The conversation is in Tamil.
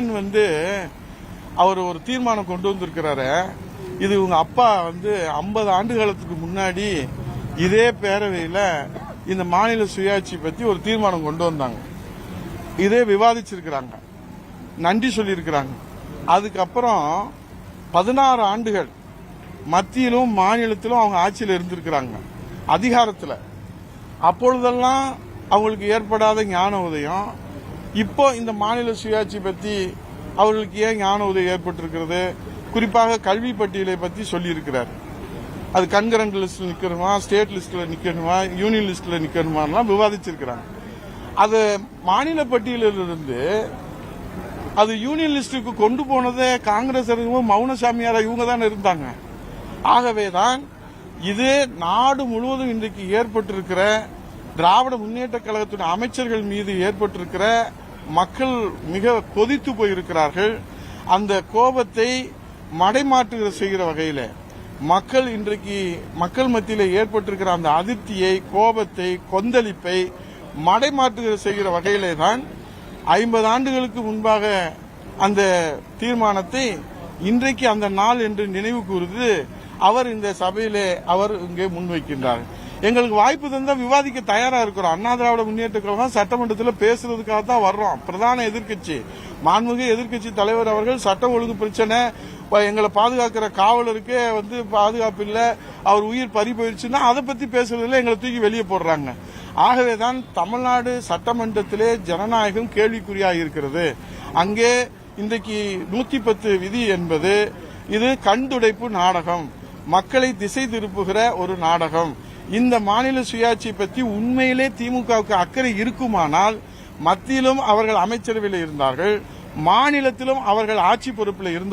கண்ணன் வந்து அவர் ஒரு தீர்மானம் கொண்டு வந்திருக்கிறாரு. இது இவங்க அப்பா வந்து 50 ஆண்டு காலத்துக்கு முன்னாடி இதே பேரவையில் இந்த மாநில சுயாட்சி பத்தி ஒரு தீர்மானம் கொண்டு வந்தாங்க. இதே விவாதிச்சிருக்கிறாங்க. நன்றி சொல்லியிருக்கிறாங்க. அதுக்கப்புறம் பதினாறு ஆண்டுகள் மத்தியிலும் மாநிலத்திலும் அவங்க ஆட்சியில் இருந்திருக்கிறாங்க. அதிகாரத்தில். அப்பொழுதெல்லாம் அவங்களுக்கு ஏற்படாத ஞான உதயம் இப்போ இந்த மாநில சுயாட்சி பத்தி அவர்களுக்கு ஏன் ஞான உதவி ஏற்பட்டிருக்கிறது? குறிப்பாக கல்வி பட்டியலை பத்தி சொல்லியிருக்கிறார். அது கண்கரண்ட் லிஸ்ட்ல நிக்கணுமா? ஸ்டேட் லிஸ்ட்ல நிக்கணுமா? யூனியன் லிஸ்ட்ல நிக்கணுமாலாம் விவாதிச்சிருக்கிறாங்க. அது மாநில பட்டியலிலிருந்து அது யூனியன் லிஸ்டுக்கு கொண்டு போனதே காங்கிரஸ் மௌனசாமியாரா இவங்க தான் இருந்தாங்க. ஆகவேதான் இது நாடு முழுவதும் இன்றைக்கு ஏற்பட்டிருக்கிற திராவிட முன்னேற்ற கழகத்தின் அமைச்சர்கள் மீது ஏற்பட்டிருக்கிற மக்கள் மிக கொதித்து போயிருக்கிறார்கள். அந்த கோபத்தை மடைமாற்று செய்கிற வகையில் மக்கள் இன்றைக்கு மக்கள் மத்தியில் ஏற்பட்டிருக்கிற அந்த அதிருப்தியை கோபத்தை கொந்தளிப்பை மடைமாற்று செய்கிற வகையிலே தான் ஐம்பது ஆண்டுகளுக்கு முன்பாக அந்த தீர்மானத்தை இன்றைக்கு அந்த நாள் என்று நினைவு கூர்ந்து அவர் இந்த சபையிலே அவர் இங்கே முன்வைக்கின்றார். எங்களுக்கு வாய்ப்பு தந்தா விவாதிக்க தயாரா இருக்கிறோம். அண்ணா திராவிட முன்னேற்ற கழகம் சட்டமன்றத்தில் பேசுறதுக்காக தான் வர்றோம். பிரதான எதிர்க்கட்சி. மாண்புமிகு எதிர்க்கட்சி தலைவர் அவர்கள் சட்டம் ஒழுங்கு பிரச்சனை எங்களை பாதுகாக்கிற காவலருக்கே வந்து பாதுகாப்பு இல்லை அவர் உயிர் பறி போயிடுச்சுன்னா அதை பத்தி பேசுறதுல எங்களை தூக்கி வெளியே போடுறாங்க. ஆகவேதான் தமிழ்நாடு சட்டமன்றத்திலே ஜனநாயகம் கேள்விக்குறியாக இருக்கிறது. அங்கே இன்றைக்கு நூத்தி பத்து விதி என்பது இது கண்துடைப்பு நாடகம். மக்களை திசை திருப்புகிற ஒரு நாடகம். இந்த மாநில சுயாட்சி பற்றி உண்மையிலே திமுகவுக்கு அக்கறை இருக்குமானால் மத்தியிலும் அவர்கள் அமைச்சரவையில் இருந்தார்கள் மாநிலத்திலும் அவர்கள் ஆட்சி பொறுப்பில் இருந்தார்கள்